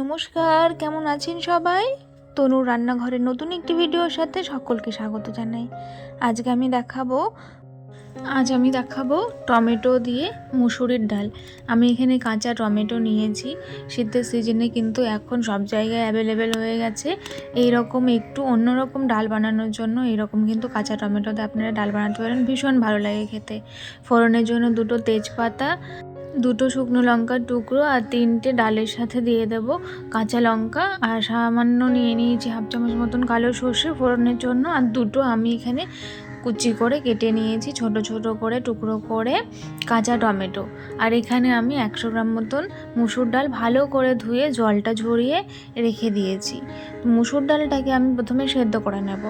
নমস্কার, কেমন আছেন সবাই? তনুর রান্নাঘরের নতুন একটি ভিডিওর সাথে সকলকে স্বাগত জানাই। আজকে আমি দেখাবো, আজ আমি দেখাবো টমেটো দিয়ে মুসুরির ডাল। আমি এখানে কাঁচা টমেটো নিয়েছি, শীতের সিজনে কিন্তু এখন সব জায়গায় অ্যাভেলেবেল হয়ে গেছে। এই রকম একটু অন্যরকম ডাল বানানোর জন্য এরকম কিন্তু কাঁচা টমেটোতে আপনারা ডাল বানাতে পারেন, ভীষণ ভালো লাগে খেতে। ফোড়নের জন্য দুটো তেজপাতা দুটো শুকনো লঙ্কার টুকরো আর তিনটে ডালের সাথে দিয়ে দেব কাঁচা লঙ্কা আর সামান্য নিয়ে নিয়েছি হাফ চামচ মতন কালো সর্ষে ফোড়নের জন্য আর দুটো আমি এখানে কুচি করে কেটে নিয়েছি, ছোট ছোট করে, টুকরো করে কাঁচা টমেটো। আর এখানে আমি একশো গ্রাম মতন মুসুর ডাল ভালো করে ধুয়ে জলটা ঝরিয়ে রেখে দিয়েছি। মুসুর ডালটাকে আমি প্রথমে সেদ্ধ করে নেব।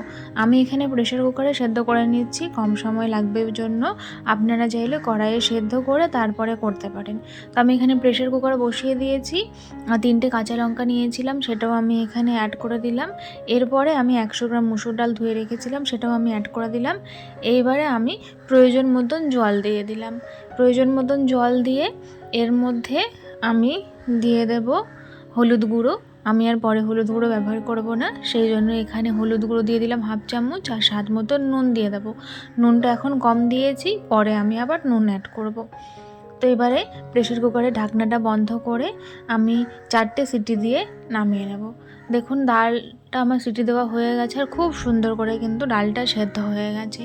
আমি এখানে প্রেশার কুকারে সেদ্ধ করে নিচ্ছি, কম সময় লাগবে জন্য। আপনারা চাইলে কড়াইয়ে সেদ্ধ করে তারপরে করতে পারেন। তো আমি এখানে প্রেশার কুকারে বসিয়ে দিয়েছি তিনটে কাঁচা লঙ্কা নিয়েছিলাম, সেটাও আমি এখানে অ্যাড করে দিলাম। এরপরে আমি একশো গ্রাম মুসুর ডাল ধুয়ে রেখেছিলাম, সেটাও আমি অ্যাড করে দিলাম। এইবারে আমি প্রয়োজন মতন জল দিয়ে দিলাম। প্রয়োজন মতন জল দিয়ে এর মধ্যে আমি দিয়ে দেব হলুদ গুঁড়ো। আমি আর পরে হলুদ গুঁড়ো ব্যবহার করব না, সেই জন্য এখানে হলুদ গুঁড়ো দিয়ে দিলাম হাফ চামচ আর স্বাদ মতো নুন দিয়ে দেবো। নুনটা এখন কম দিয়েছি, পরে আমি আবার নুন অ্যাড করব। তো এবারে প্রেশার কুকারে ঢাকনাটা বন্ধ করে আমি চারটে সিটি দিয়ে নামিয়ে নেব। দেখুন, ডালটা আমার সিটি দেওয়া হয়ে গেছে আর খুব সুন্দর করে কিন্তু ডালটা সেদ্ধ হয়ে গেছে।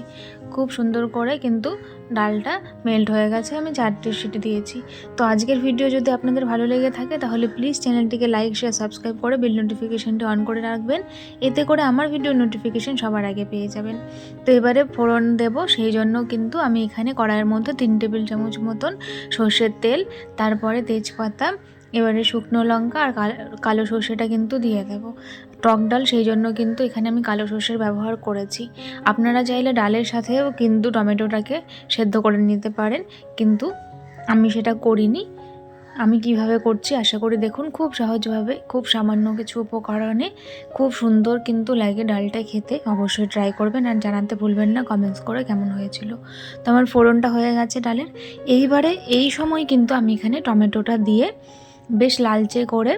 খুব সুন্দর করে কিন্তু ডালটা মেল্ট হয়ে গেছে, আমি চারটে সিটি দিয়েছি। তো আজকের ভিডিও যদি আপনাদের ভালো লেগে থাকে, তাহলে প্লিজ চ্যানেলটিকে লাইক শেয়ার সাবস্ক্রাইব করে বেল নোটিফিকেশানটি অন করে রাখবেন। এতে করে আমার ভিডিও নোটিফিকেশান সবার আগে পেয়ে যাবেন। তো এবারে ফোড়ন দেব, সেই জন্য কিন্তু আমি এখানে কড়াইয়ের মধ্যে তিন টেবিল চামচ মতন সর্ষের তেল, তারপরে তেজপাতা এবারে শুকনো লঙ্কা আর কালো সর্ষেটা কিন্তু দিয়ে দেব। টক ডাল সেই জন্য কিন্তু এখানে আমি কালো সর্ষের ব্যবহার করেছি। আপনারা চাইলে ডালের সাথেও কিন্তু টমেটোটাকে সেদ্ধ করে নিতে পারেন, কিন্তু আমি সেটা করিনি। আমি কীভাবে করছি আশা করি দেখুন, খুব সহজভাবে, খুব সামান্য কিছু উপকরণে, খুব সুন্দর কিন্তু লাগে ডালটা খেতে। অবশ্যই ট্রাই করবেন আর জানাতে ভুলবেন না কমেন্টস করে কেমন হয়েছিল। তো আমার ফোড়নটা হয়ে গেছে ডালের। এইবারে এই সময় কিন্তু আমি এখানে টমেটোটা দিয়ে বেশ লালচে করে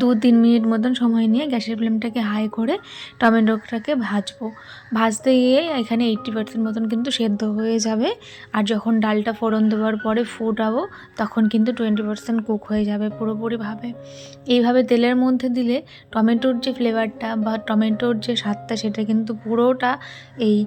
দু তিন মিনিট মতন সময় নিয়ে গ্যাসের ফ্লেমটাকে হাই করে টমেটোটাকে ভাজবো। ভাজতে গিয়ে এখানে এইট্টি পার্সেন্ট মতন কিন্তু সেদ্ধ হয়ে যাবে। আর যখন ডালটা ফোড়ন দেওয়ার পরে ফুটাবো, তখন কিন্তু টোয়েন্টি পার্সেন্ট কুক হয়ে যাবে পুরোপুরিভাবে। এইভাবে তেলের মধ্যে দিলে টমেটোর যে ফ্লেভারটা বা টমেটোর যে স্বাদটা, সেটা কিন্তু পুরোটা এই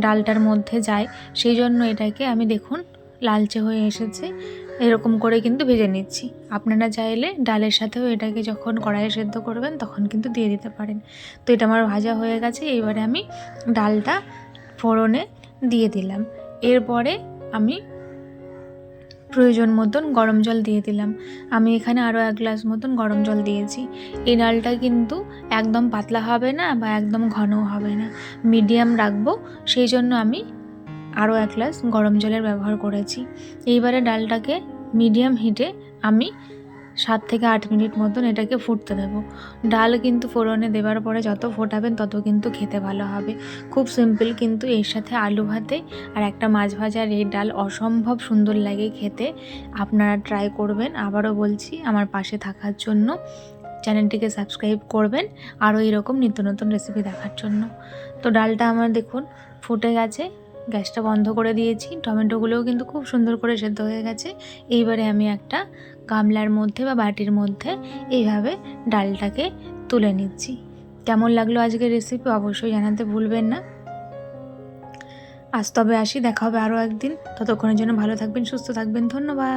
ডালটার মধ্যে যায়। সেই জন্য এটাকে আমি দেখুন লালচে হয়ে এসেছে। এরকম করে কিন্তু ভেজে নিচ্ছি। আপনারা চাইলে ডালের সাথেও এটাকে যখন কড়াইয়ে সেদ্ধ করবেন তখন কিন্তু দিয়ে দিতে পারেন। তো এটা আমার ভাজা হয়ে গেছে এবারে আমি ডালটা ফোড়নে দিয়ে দিলাম। এরপরে আমি প্রয়োজন মতন গরম জল দিয়ে দিলাম। আমি এখানে আরও এক গ্লাস মতন গরম জল দিয়েছি। এই ডালটা কিন্তু একদম পাতলা হবে না বা একদম ঘনও হবে না। মিডিয়াম রাখব, সেই জন্য আমি আরও এক গ্লাস গরম জলের ব্যবহার করেছি। এইবারে ডালটাকে মিডিয়াম হিটে আমি সাত থেকে আট মিনিট মতন এটাকে ফুটতে দেব। ডাল কিন্তু ফোড়নে দেওয়ার পরে যত ফোটাবেন তত কিন্তু খেতে ভালো হবে। খুব সিম্পল কিন্তু এর সাথে আলু ভাতে আর একটা মাছ ভাজার এই ডাল অসম্ভব সুন্দর লাগে খেতে। আপনারা ট্রাই করবেন। আবারও বলছি, আমার পাশে থাকার জন্য চ্যানেলটিকে সাবস্ক্রাইব করবেন। আরও এরকম নিত্য নতুন রেসিপি দেখার জন্য। তো ডালটা আমার দেখুন, ফুটে গেছে। গ্যাসটা বন্ধ করে দিয়েছি। টমেটোগুলোও কিন্তু খুব সুন্দর করে সেদ্ধ হয়ে গেছে। এইবারে আমি একটা গামলার মধ্যে বা বাটির মধ্যে এইভাবে ডালটাকে তুলে নিচ্ছি। কেমন লাগল আজকের রেসিপি অবশ্যই জানাতে ভুলবেন না। আজ তবে আসি, দেখা হবে আরও একদিন। ততক্ষণের জন্য ভালো থাকবেন, সুস্থ থাকবেন। ধন্যবাদ।